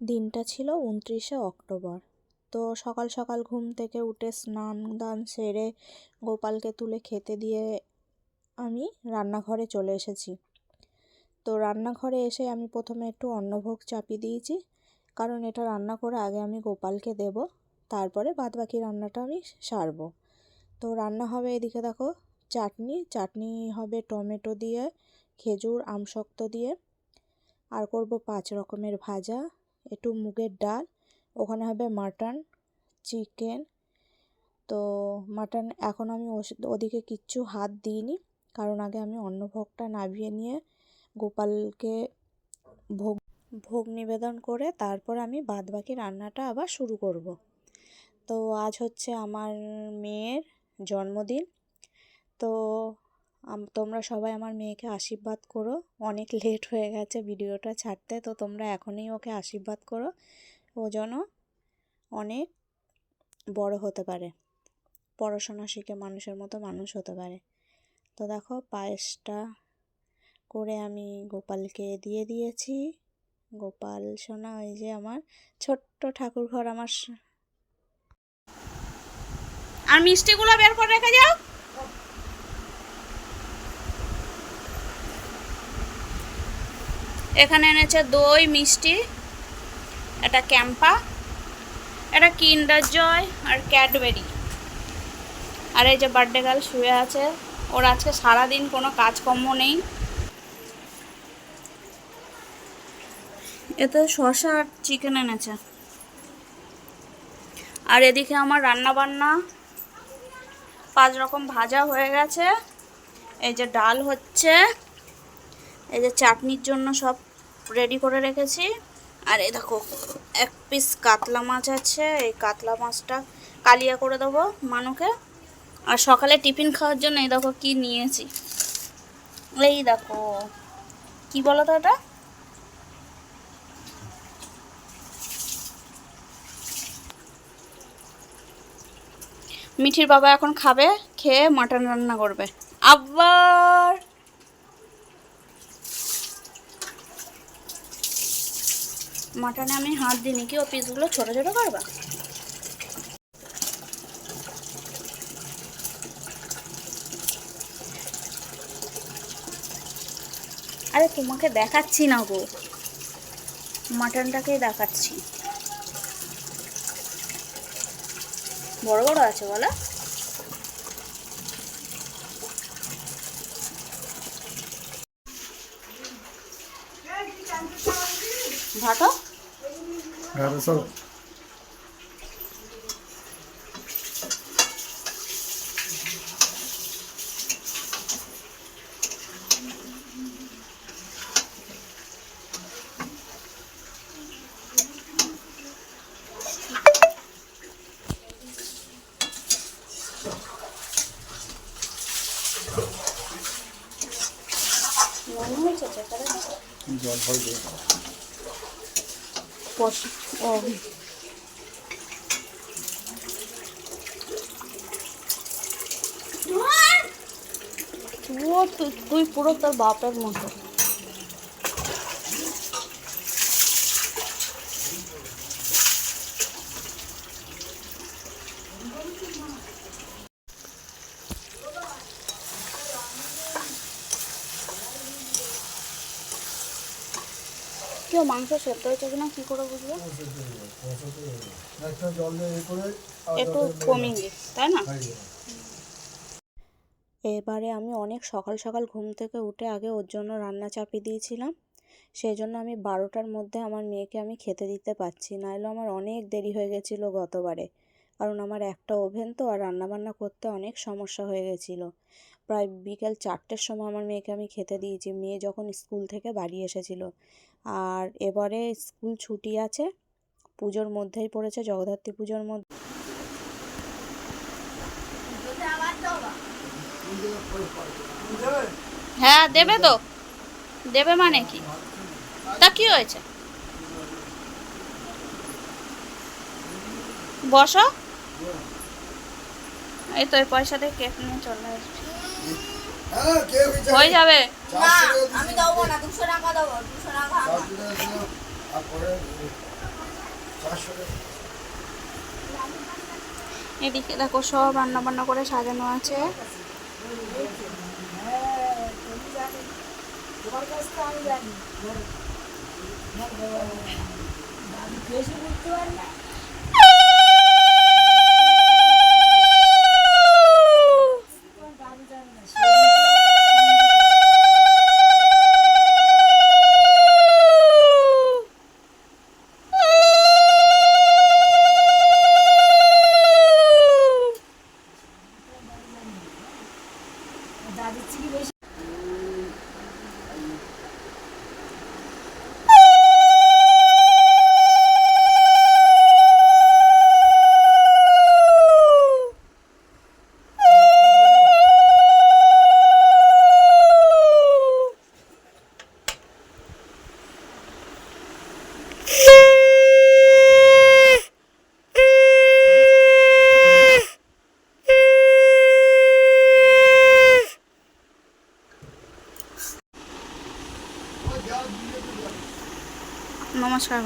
দিনটা ছিল উনত্রিশে অক্টোবর। তো সকাল সকাল ঘুম থেকে উঠে স্নান দান সেরে গোপালকে তুলে খেতে দিয়ে আমি রান্নাঘরে চলে এসেছি। তো রান্নাঘরে এসে আমি প্রথমে একটু অন্নভোগ চাপিয়ে দিয়েছি, কারণ এটা রান্না করে আগে আমি গোপালকে দেব, তারপরে বাদবাকি রান্নাটা আমি সারবো। তো রান্না হবে এদিকে দেখো, চাটনি চাটনি হবে টমেটো দিয়ে, খেজুর আমশক্ত দিয়ে, আর করব পাঁচ রকমের ভাজা একটু মুগের ডাল, ওখানে হবে মাটন, চিকেন। তো মাটন এখন আমি ওদিকে কিচ্ছু হাত দিইনি, কারণ আগে আমি অন্নভোগটা নামিয়ে নিয়ে গোপালকে ভোগ ভোগ নিবেদন করে তারপর আমি বাদবাকি রান্নাটা আবার শুরু করব। তো আজ হচ্ছে আমার মেয়ের জন্মদিন। তো তোমরা সবাই আমার মেয়েকে আশীর্বাদ করো। অনেক লেট হয়ে গেছে ভিডিওটা ছাড়তে, তো তোমরা এখনই ওকে আশীর্বাদ করো। ও যেন অনেক বড় হতে পারে। পড়াশোনা শিখে মানুষের মতো মানুষ হতে পারে। তো দেখো, পায়েসটা করে আমি গোপালকে দিয়ে দিয়েছি। গোপাল সোনা, ওই যে আমার ছোট্ট ঠাকুর ঘর আমার আর মিষ্টিগুলো বের করে রেখে যাও। এখানে এনেছে দই, মিষ্টি, এটা ক্যাম্পা, এটা কিন্ডার জয় আর ক্যাডবেরি। আর এই যে বার্থডে গার্ল শুয়ে আছে, ওর আজকে সারাদিন কোনো কাজকর্ম নেই। এতে শসা আর চিকেন এনেছে। আর এদিকে আমার রান্না বান্না পাঁচ রকম ভাজা হয়ে গেছে। এই যে ডাল হচ্ছে। এই যে চাটনির জন্য সব রেডি করে রেখেছি। আর এই দেখো, এক পিস কাতলা মাছ আছে, এই কাতলা মাছটা কালিয়া করে দেবো মানুকে। আর সকালে টিফিন খাওয়ার জন্য এই দেখো কি নিয়েছি। এই দেখো, কি বলো তো এটা? মিঠির বাবা এখন খাবে, খেয়ে মাটন রান্না করবে। আবার মাটনে আমি হাত দিইনি। কি ও পিসগুলো ছোটো ছোটো করবা? আরে তোমাকে দেখাচ্ছি না গো। মাটনটাকেই দেখাচ্ছি। বড় বড় আছে বলো। ভাটো ঘরে সব নুন হয়েছে চেকারে জল ফল দিয়ে পশ- ও। ও তুই পুরো তোর বাপের মতো। কেউ মাংস সেদ্ধ হয়েছে কিনা কি করে বুঝব? একটা কমিয়ে তাই না? এবারে আমি অনেক সকাল সকাল ঘুম থেকে উঠে আগে ওর জন্য রান্না চাপিয়ে দিয়েছিলাম। সেই জন্য আমি বারোটার মধ্যে আমার মেয়েকে আমি খেতে দিতে পারছি নাহলে আমার অনেক দেরি হয়ে গেছিল গতবারে। কারণ আমার একটা ওভেন তো আর রান্নাবান্না করতে অনেক সমস্যা হয়ে গেছিল। প্রায় বিকেল চারটের সময় আমার মেয়েকে আমি খেতে দিয়েছি। মেয়ে যখন স্কুল থেকে বাড়ি এসেছিল আর এবারে স্কুল ছুটি আছে, পুজোর মধ্যেই পড়েছে, জগদ্ধাত্রী পুজোর মধ্যে। হ্যাঁ দেবে তো। দেবে মানে কি? তা কি হয়েছে? বসো। এই তো পয়সা দিয়ে কেক নিয়ে চলে আসবে। হ্যাঁ হয়ে যাবে। আমি দেবো না দুশো টাকা দেবো দুশো টাকা। এদিকে দেখো সব রান্না বান্না করে সাজানো আছে।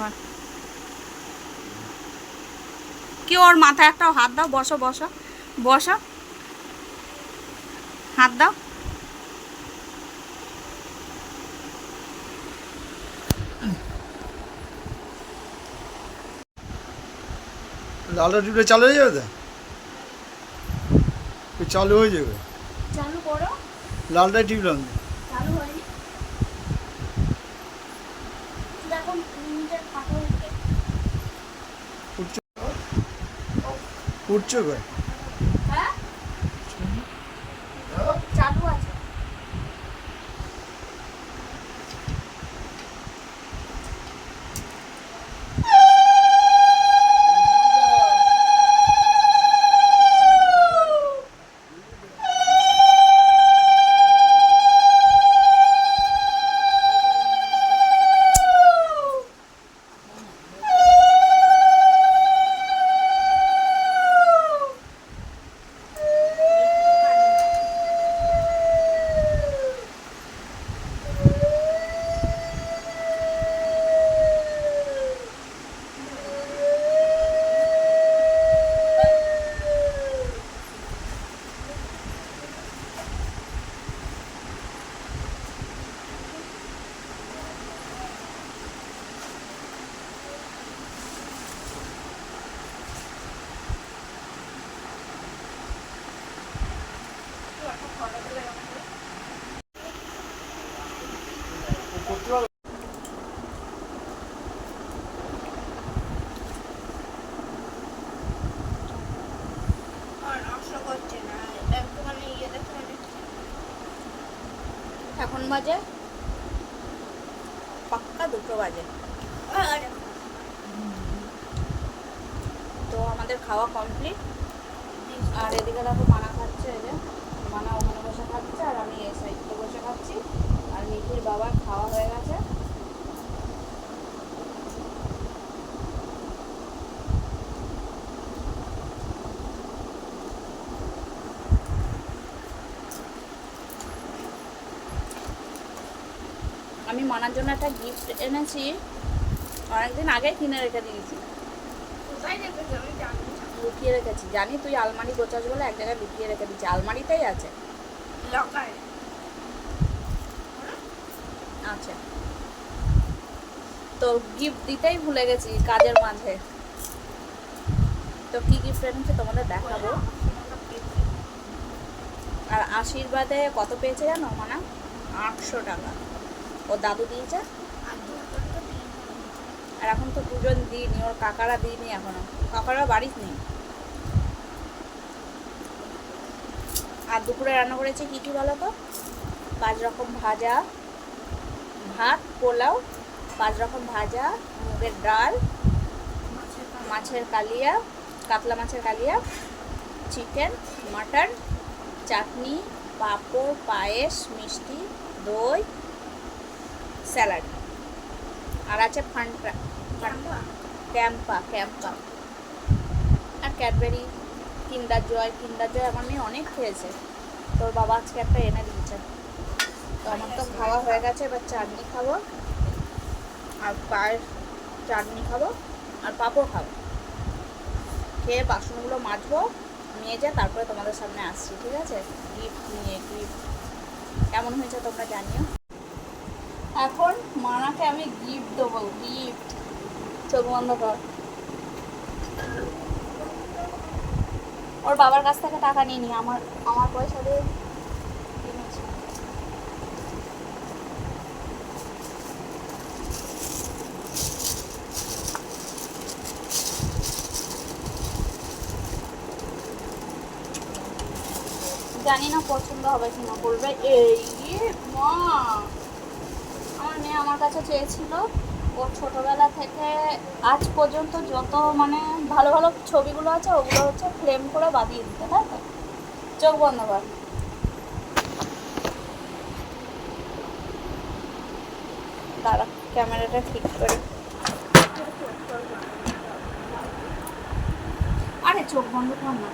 ভাই কি ওর মাথায় একটা হাত দাও বসো বসো বসো। হাত দাও। লালটা টিপলে চালু হয়ে যাবে তো? চালু হয়ে যাবে। চালু করো। লালটাই টিপলাম তো। চালু হয়নি দেখো নিজের ফাঁকা উঠবে উঠছো উঠছো কই হ্যাঁ চালু আছে এখন বাজে? পাক্কা দুটো বাজে। তো আমাদের খাওয়া কমপ্লিট আর এদিকে দেখো মানা খাচ্ছে এই যে। মানা ওখানে বসে খাচ্ছে আর আমি এই সাইডে বসে খাচ্ছি। আর মিঠির বাবার খাওয়া হয়ে গেছে। মানার জন্য একটা গিফট এনেছি। অনেকদিন আগে কিনে রেখে দিয়েছি। লুকিয়ে রেখেছি। জানি তুই আলমারি গোছাস বলে এক জায়গায় লুকিয়ে রেখে দিচ্ছি আলমারিতেই আছে। আচ্ছা তো গিফট দিতেই ভুলে গেছি কাজের মাঝে। তো কি গিফট এনেছে তোমাদের দেখাবো। আর আশীর্বাদে কত পেয়েছে জানো মানা? আটশো টাকা। ও দাদু দিয়েছে? আর এখন তো দুজন দিইনি ওর কাকারা দিইনি এখনও। কাকারা বাড়িতে নেই। আর দুপুরে রান্না করেছি কী কী বলো তো পাঁচ রকম ভাজা, ভাত, পোলাও, পাঁচ রকম ভাজা, মুগের ডাল, মাছের কালিয়া, কাতলা মাছের কালিয়া, চিকেন, মাটন, চাটনি, পাঁপড়, পায়েস, মিষ্টি, দই স্যালাড। আর আছে ফান্টা ক্যাম্পা ক্যাম্পা। আর Cadbury Kinder Joy Kinder Joy আমার মেয়ে অনেক খেয়েছে। তোর বাবা আজকে একটা এনে দিয়েছে। তো আমার তো খাওয়া হয়ে গেছে এবার চাটনি খাব আর পায়েস চাটনি খাব আর পাঁপড় খাব। খেয়ে বাসনগুলো মাজবো নিয়ে যা তারপরে তোমাদের সামনে আসছি ঠিক আছে? গিফট নিয়ে গিফট কেমন হয়েছে তোমরা জানিও। এখন মানাকে আমি গিফট দেবো গিফট চোখ বন্ধ কর। ওর বাবার কাছ থেকে টাকা নিয়ে নি, আমার আমার পয়সা দিয়ে জানি না পছন্দ হবে কিনা, বলবে, এই মা। মেয়ে আমার কাছে চেয়েছিল। ও ছোটবেলা থেকে আজ পর্যন্ত যত মানে ভালো ভালো ছবিগুলো আছে, ওগুলো হচ্ছে ফ্রেম করে বাঁধিয়ে দিতে, তাই তো? চোখ বন্ধ কর। দাঁড়া, ক্যামেরাটা ঠিক করে। আরে চোখ বন্ধ কর না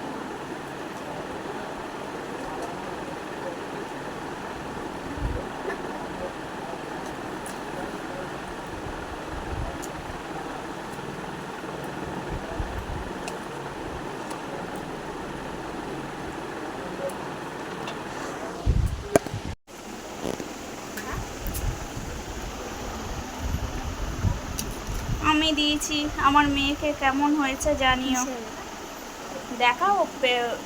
আমি দিয়েছি। আমার মেয়েকে কেমন হয়েছে জানিও। দেখাও ও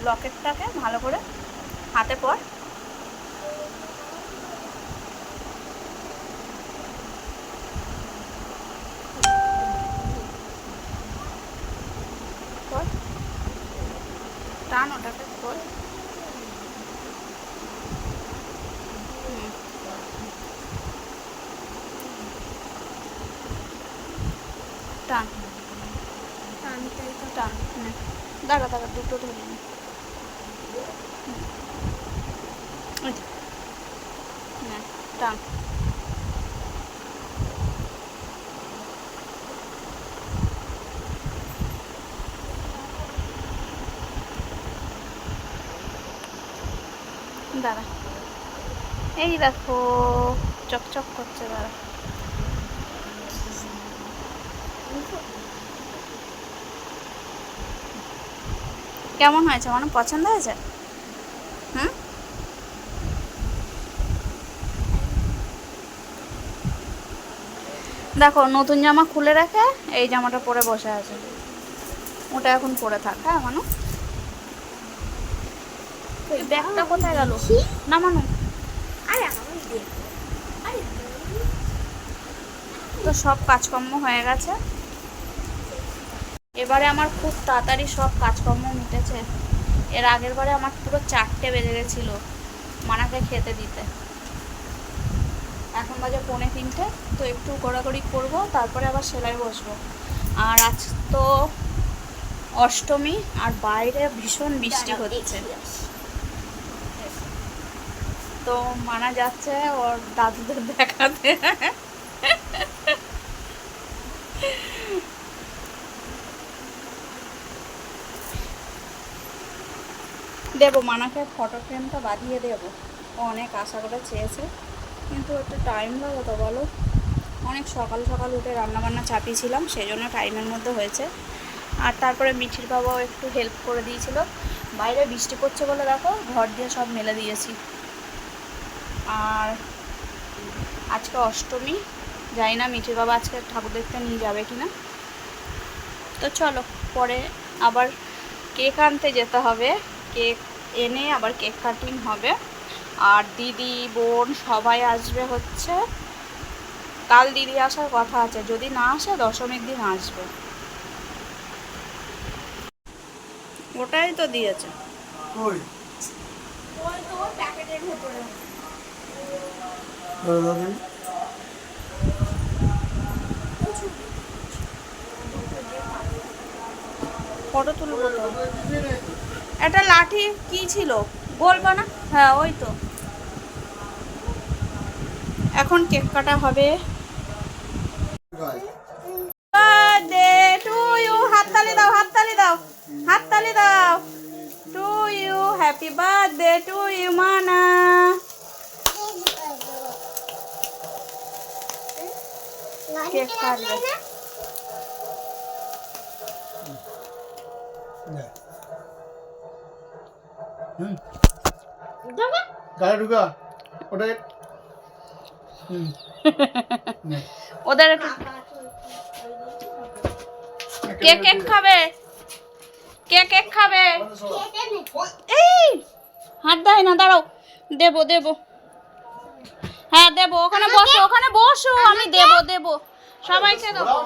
লকেটটাকে ভালো করে হাতে পর। টান ওটাকে পর হুম। টান টান নে। দাঁড়া দাঁড়া দুটো ধরে নে। হুম। ওই তো। নে, টান দাঁড়া এই দেখো চকচক করছে দাঁড়া কেমন হয়েছে? মানে পছন্দ হয়েছে? দেখো নতুন জামা খুলে রেখে এই জামাটা পরে বসে আছে। ওটা এখন পরে থাক হ্যাঁ মানু? ব্যাগটা কোথায় গেল? না মানু? তো সব কাজকর্ম হয়ে গেছে। এবারে আমার খুব তাড়াতাড়ি সব কাজকর্ম মিটেছে। এর আগের বারে আমার পুরো চারটে বেজে গেছিল মানাকে খেতে দিতে। এখন বাজে পৌনে তিনটে তো একটু গড়াগড়ি করব তারপরে আবার সেলাই বসবো। আর আজ তো অষ্টমী আর বাইরে ভীষণ বৃষ্টি হচ্ছে। তো মানা যাচ্ছে ওর দাদুদের দেখাতে। দেবো মানাকে ফটো ফ্রেমটা বাঁধিয়ে দেবো। ও অনেক আশা করে চেয়েছে। কিন্তু একটু টাইম লাগে তো বলো। অনেক সকাল সকাল উঠে রান্নাবান্না চাপিয়েছিলাম সেই জন্য টাইমের মধ্যে হয়েছে। আর তারপরে মিঠির বাবাও একটু হেল্প করে দিয়েছিল। বাইরে বৃষ্টি পড়ছে বলে দেখো, ঘর দিয়ে সব মেলে দিয়েছি। আর আজকে অষ্টমী, জানি না মিঠির বাবা আজকে ঠাকুর দেখতে নিয়ে যাবে কি না তো চলো, পরে আবার কেক আনতে যেতে হবে। কেক এনে আবার কেক কাটিং হবে। আর দিদি বোন সবাই আসবে হচ্ছে। কাল দিদি আসার কথা আছে যদি না আসে দশমীর দিন আসবে। ওটাই তো দিয়েছে। দাদি। ফটো তুলবো একটা লাঠি কি ছিল? বলব না? হ্যাঁ ওই তো। এখন কেক কাটা হবে। হাততালি দাও হাততালি দাও হাততালি দাও। To you happy birthday to you মানা। কেক ঢুকা। ওটা ওদের কে কেক খাবে? কে কেক খাবে? এই! হাত দেয় না দাঁড়াও। দেবো দেবো। হ্যাঁ দেবো। ওখানে বসো ওখানে বসো। আমি দেবো দেবো। সবাইকে দেবো।